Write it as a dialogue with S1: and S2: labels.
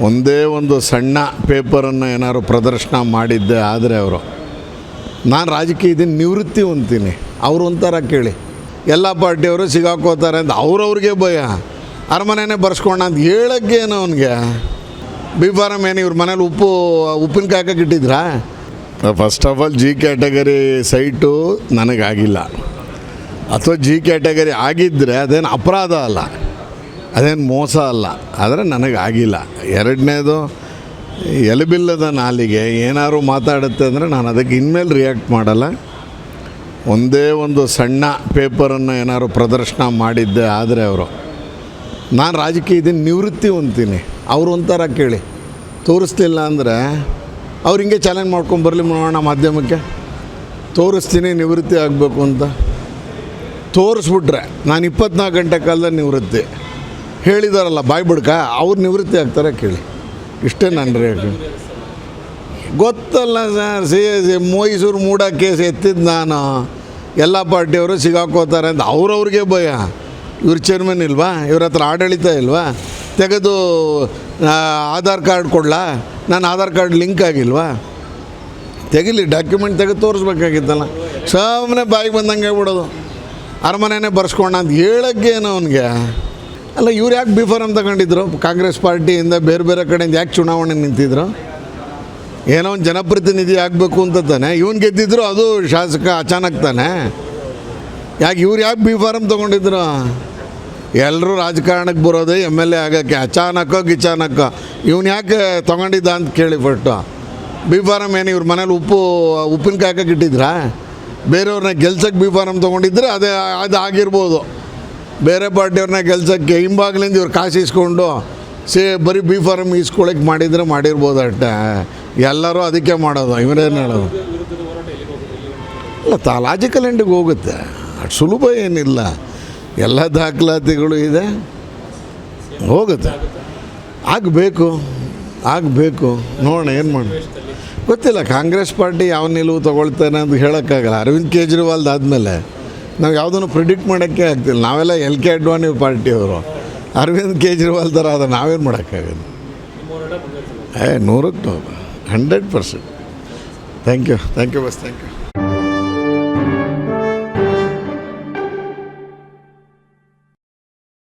S1: ಒಂದೇ ಒಂದು ಸಣ್ಣ ಪೇಪರನ್ನು ಏನಾದ್ರು ಪ್ರದರ್ಶನ ಮಾಡಿದ್ದೆ ಆದರೆ ಅವರು, ನಾನು ರಾಜಕೀಯದಿಂದ ನಿವೃತ್ತಿ ಹೊಂತೀನಿ ಅವರು ಒಂಥರ ಕೇಳಿ, ಎಲ್ಲ ಪಾರ್ಟಿಯವರು ಸಿಗಾಕೋತಾರೆ ಅಂತ, ಅವ್ರವ್ರಿಗೆ ಭಯ. ಅರಮನೆನೇ ಬರ್ಸ್ಕೊಂಡ ಅಂತ ಹೇಳಕ್ಕೇನು ಅವನಿಗೆ? ಬಿ ಫಾರಮ್ ಏನು ಇವ್ರ ಮನೇಲಿ ಉಪ್ಪು, ಉಪ್ಪಿನಕಾಯಿ ಹಾಕಕ್ಕೆ first of all G category site ನನಗಾಗಿಲ್ಲ. ಅಥವಾ ಜಿ ಕ್ಯಾಟಗರಿ ಆಗಿದ್ದರೆ ಅದೇನು ಅಪರಾಧ ಅಲ್ಲ. ಅದೇನು ಮೋಸ ಅಲ್ಲ, ಆದರೆ ನನಗಾಗಿಲ್ಲ. ಎರಡನೇದು, ಎಲುಬಿಲ್ಲದ ನಾಲಿಗೆ ಏನಾದ್ರು ಮಾತಾಡುತ್ತೆ ಅಂದರೆ ನಾನು ಅದಕ್ಕೆ ಇನ್ಮೇಲೆ ರಿಯಾಕ್ಟ್ ಮಾಡಲ್ಲ. ಒಂದೇ ಒಂದು ಸಣ್ಣ ಪೇಪರನ್ನು ಏನಾದ್ರು ಪ್ರದರ್ಶನ ಮಾಡಿದ್ದೆ ಆದರೆ ಅವರು. ನಾನು ರಾಜಕೀಯದಿಂದ ನಿವೃತ್ತಿ ಹೊಂತೀನಿ ಅವರು ಒಂಥರ ಕೇಳಿ. ತೋರಿಸ್ತಿಲ್ಲ ಅಂದರೆ ಅವ್ರು ಹಿಂಗೆ ಚಾಲೆಂಜ್ ಮಾಡ್ಕೊಂಡು ಬರಲಿ ನೋಡೋಣ ಮಾಧ್ಯಮಕ್ಕೆ. ತೋರಿಸ್ತೀನಿ, ನಿವೃತ್ತಿ ಆಗಬೇಕು ಅಂತ. ತೋರಿಸ್ಬಿಟ್ರೆ, ನಾನು ಇಪ್ಪತ್ನಾಲ್ಕು ಗಂಟೆ ಕಾಲದಲ್ಲಿ ನಿವೃತ್ತಿ. ಹೇಳಿದಾರಲ್ಲ, ಬಾಯಿ ಬಿಡ್ಕ, ಅವ್ರು ನಿವೃತ್ತಿ ಆಗ್ತಾರೆ ಕೇಳಿ. ಇಷ್ಟೇ ನನ್ನ ರೇಟ್ ಗೊತ್ತಲ್ಲ sir, C C Mysuru MUDA case ಎತ್ತಿದ್ದು ನಾನು. ಎಲ್ಲ ಪಾರ್ಟಿಯವರು ಸಿಗಾಕೋತಾರೆ ಅಂತ. ಅವ್ರವ್ರಿಗೆ ಭಯ. ಇವ್ರ ಚೇರ್ಮನ್ ಇಲ್ವಾ? ಇವ್ರ ಹತ್ರ ಆಡಳಿತ ಇಲ್ವಾ? ತೆಗೆದು ಆಧಾರ್ ಕಾರ್ಡ್ ಕೊಡಲಾ? ನಾನು ಆಧಾರ್ ಕಾರ್ಡ್ ಲಿಂಕ್ ಆಗಿಲ್ವಾ? ತೆಗಿಲಿ, ಡಾಕ್ಯುಮೆಂಟ್ ತೆಗೆದು ತೋರಿಸ್ಬೇಕಾಗಿತ್ತಲ್ಲ. ಸುಮ್ಮನೆ ಬಾಯಿಗೆ ಬಂದಂಗೆ ಬಿಡೋದು ಅರಮನೆನೇ ಬರ್ಸ್ಕೊಂಡ ಅಂತ ಹೇಳಕ್ಕೇನು ಅವನಿಗೆ? ಅಲ್ಲ, ಇವ್ರು ಯಾಕೆ ಬಿ ಫಾರಮ್ ತಗೊಂಡಿದ್ರು ಕಾಂಗ್ರೆಸ್ ಪಾರ್ಟಿಯಿಂದ ಬೇರೆ ಬೇರೆ ಕಡೆಯಿಂದ ಯಾಕೆ ಚುನಾವಣೆ ನಿಂತಿದ್ರು? ಏನೋ ಒಂದು ಜನಪ್ರತಿನಿಧಿ ಆಗಬೇಕು ಅಂತ ತಾನೆ. ಇವನು ಗೆದ್ದಿದ್ರು ಅದು ಶಾಸಕ ಅಚಾನಕ್ ತಾನೆ. ಯಾಕೆ ಇವ್ರು ಯಾಕೆ ಬಿ ಫಾರಮ್ ತೊಗೊಂಡಿದ್ರು? ಎಲ್ಲರೂ ರಾಜಕಾರಣಕ್ಕೆ ಬರೋದೇ ಎಂ ಎಲ್ ಎ ಆಗೋಕ್ಕೆ. ಅಚಾನಕ್ಕೋ ಗಿಚಾನಕ್ಕೋ ಇವನು ಯಾಕೆ ತೊಗೊಂಡಿದ್ದ ಅಂತ ಕೇಳಿ ಫಟ್ಟು ಬಿ ಫಾರಮ್ ಏನು, ಇವ್ರ ಮನೇಲಿ ಉಪ್ಪು ಉಪ್ಪಿನಕಾಯಿ ಹಾಕಕ್ಕೆ ಇಟ್ಟಿದ್ರಾ? ಬೇರೆಯವ್ರನ್ನ ಗೆಲ್ಸಕ್ಕೆ ಬಿ ಫಾರಮ್ ತೊಗೊಂಡಿದ್ರೆ ಅದೇ, ಅದು ಆಗಿರ್ಬೋದು. ಬೇರೆ ಪಾರ್ಟಿಯವ್ರನ್ನ ಕೆಲಸಕ್ಕೆ ಹಿಂಬಾಗ್ಲಿಂದ ಇವ್ರು ಕಾಸು ಇಸ್ಕೊಂಡು ಸೇ ಬರೀ ಬಿ ಫಾರಮ್ ಇಸ್ಕೊಳಕ್ಕೆ ಮಾಡಿದರೆ ಮಾಡಿರ್ಬೋದು ಅಷ್ಟೇ ಎಲ್ಲರೂ ಅದಕ್ಕೆ ಮಾಡೋದು ಇವರೇನು ಹೇಳೋದು? ಅಲ್ಲ, ತಾ ಲಾಜಿಕಲ್ ಎಂಡಿಗೆ ಹೋಗುತ್ತೆ. ಅಷ್ಟು ಸುಲಭ ಏನಿಲ್ಲ. ಎಲ್ಲ ದಾಖಲಾತಿಗಳು ಇದೆ. ಹೋಗುತ್ತೆ. ಆಗಬೇಕು ಆಗಬೇಕು. ನೋಡೋಣ, ಏನು ಮಾಡಿ, ಗೊತ್ತಿಲ್ಲ, ಕಾಂಗ್ರೆಸ್ ಪಾರ್ಟಿ ಯಾವ ನಿಲುವು ತೊಗೊಳ್ತಾನೆ ಅಂತ ಹೇಳೋಕ್ಕಾಗಲ್ಲ. ಅರವಿಂದ್ ಕೇಜ್ರಿವಾಲ್ದು ಆದಮೇಲೆ. ನಾವು ಯಾವುದನ್ನು ಪ್ರಿಡಿಕ್ಟ್ ಮಾಡೋಕ್ಕೆ ಆಗ್ತಿಲ್ಲ. ನಾವೆಲ್ಲ ಎಲ್ ಕೆ ಅಡ್ವಾನಿ ಪಾರ್ಟಿಯವರು ಅರವಿಂದ್ ಕೇಜ್ರಿವಾಲ್ ಥರ ಅದು ನಾವೇನು ಮಾಡೋಕ್ಕಾಗಲ್ಲ. ಏ, ನೂರಕ್ಕೆ ನೂರು hundred percent thank you thank you bus thank you